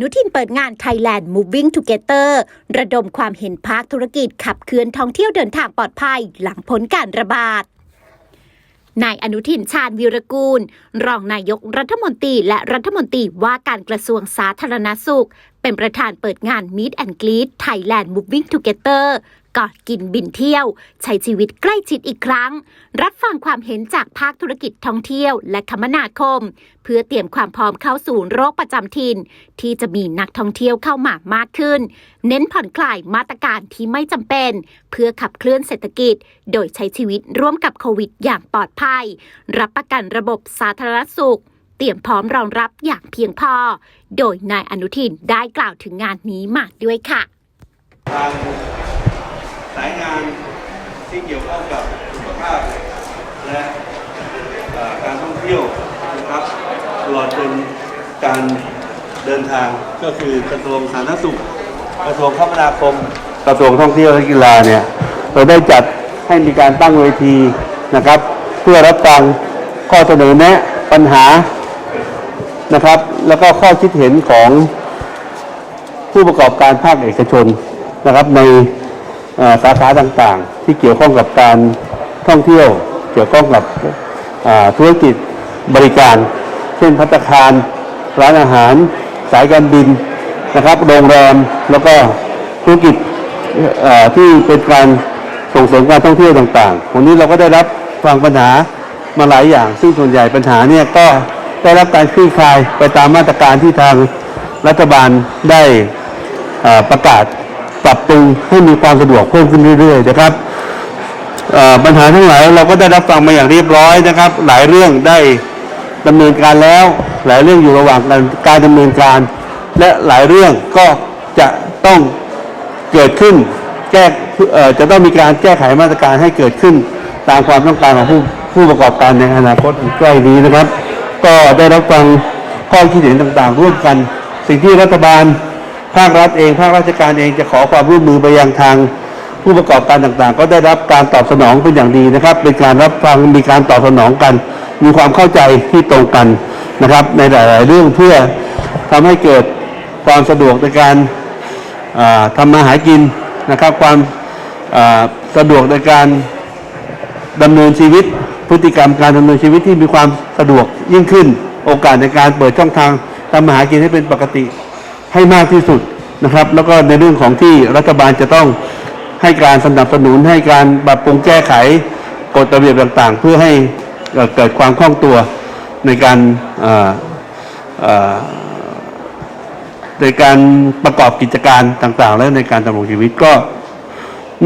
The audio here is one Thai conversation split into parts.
นุทินเปิดงาน Thailand Moving Together ระดมความเห็นภาคธุรกิจขับเคลื่อนท่องเที่ยวเดินทางปลอดภัยหลังพ้นการระบาดนายอนุทินชาญวิรกูล รองนายกรัฐมนตรีและรัฐมนตรีว่าการกระทรวงสาธารณสุข เป็นประธานเปิดงาน Meet and Greet Thailand Moving Together กอดกินบินเที่ยว ใช้ชีวิตใกล้ชิดอีกครั้ง รับฟังความเห็นจากภาคธุรกิจท่องเที่ยวและคมนาคม เพื่อเตรียมความพร้อมเข้าสู่โรคประจำถิ่น ที่จะมีนักท่องเที่ยวเข้ามามากขึ้น เน้นผ่อนคลายมาตรการที่ไม่จำเป็น เพื่อขับเคลื่อนเศรษฐกิจ โดยใช้ชีวิตร่วมกับโควิด อย่างปลอดภัย รับประกันระบบสาธารณสุขเตรียมพร้อมรองรับอย่างเพียงพอ โดยนายอนุทินได้กล่าวถึงงานนี้มาด้วยค่ะ ที่เกี่ยวข้องกับสุขภาพและการท่องเที่ยวนะครับตลอดจนการเดินทางก็คือกระทรวงสาธารณสุข กระทรวงคมนาคม กระทรวงท่องเที่ยวและกีฬาเนี่ยเราได้จัดให้มีการตั้งเวทีนะครับ เพื่อรับฟังข้อเสนอแนะปัญหานะครับ แล้วก็ข้อคิดเห็นของผู้ประกอบการภาคเอกชนนะครับใน สาขาต่างๆ ที่เกี่ยวข้องกับการท่องเที่ยว เกี่ยวข้องกับธุรกิจบริการ เช่นพัตคาร ร้านอาหาร สายการบินนะครับโรงแรมแล้วก็ธุรกิจที่เป็นการส่งเสริมการท่องเที่ยวต่างๆ วันนี้เราก็ได้รับฟังปัญหามาหลายอย่าง ซึ่งส่วนใหญ่ปัญหาเนี่ยก็ได้รับการคลี่คลายไปตามมาตรการที่ทางรัฐบาลได้ประกาศ ปรับปรุงให้มีความสะดวกเพิ่มขึ้นเรื่อยๆนะครับปัญหาทั้งหลายเราก็ได้รับฟังมาอย่างเรียบร้อยนะครับ หลายเรื่องได้ดำเนินการแล้ว หลายเรื่องอยู่ระหว่างการการดำเนินการ และหลายเรื่องก็จะต้องเกิดขึ้นแก้จะต้องมีการแก้ไขมาตรการให้เกิดขึ้น ตามความต้องการของผู้ผู้ประกอบการในอนาคตใกล้นี้นะครับ ก็ได้รับฟังข้อคิดเห็นต่างๆ ร่วมกัน สิ่งที่รัฐบาล ภาครัฐเองภาคราชการเองจะขอความร่วมมือไปยังทางผู้ประกอบการต่างๆ ก็ได้รับการตอบสนองเป็นอย่างดีนะครับ เป็นการรับฟังมีการตอบสนองกัน มีความเข้าใจที่ตรงกันนะครับ ในหลาย ๆ เรื่องเพื่อทำให้เกิดความสะดวกในการอ่าทำมาหากินนะครับ ความสะดวกในการดำเนินชีวิตพฤติกรรมการดำเนินชีวิตที่มีความสะดวกยิ่งขึ้น โอกาสในการเปิดช่องทางทำมาหากินให้เป็นปกติ ให้มากที่สุดนะครับ แล้วก็ในเรื่องของที่รัฐบาลจะต้องให้การสนับสนุนให้การปรับปรุงแก้ไขกฎระเบียบต่างๆ เพื่อให้เกิดความคล่องตัวในการในการประกอบกิจการต่างๆ และในการดำรงชีวิตก็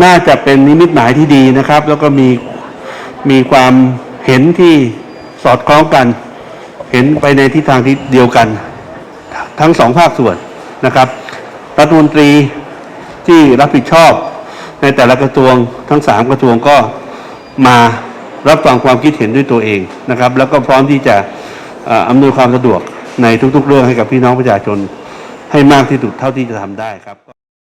น่าจะเป็นนิมิตหมายที่ดีนะครับ แล้วก็มีมีความเห็นที่สอดคล้องกัน เห็นไปในทิศทางที่เดียวกัน ทั้งสองภาคส่วน นะครับ รัฐมนตรีที่รับผิดชอบในแต่ละกระทรวงทั้งสามกระทรวงก็มารับฟังความคิดเห็นด้วยตัวเองนะครับ แล้วก็พร้อมที่จะเอ่ออำนวยความสะดวกในทุกๆ เรื่องให้กับพี่น้องประชาชนให้มากที่สุดเท่าที่จะทำได้ครับ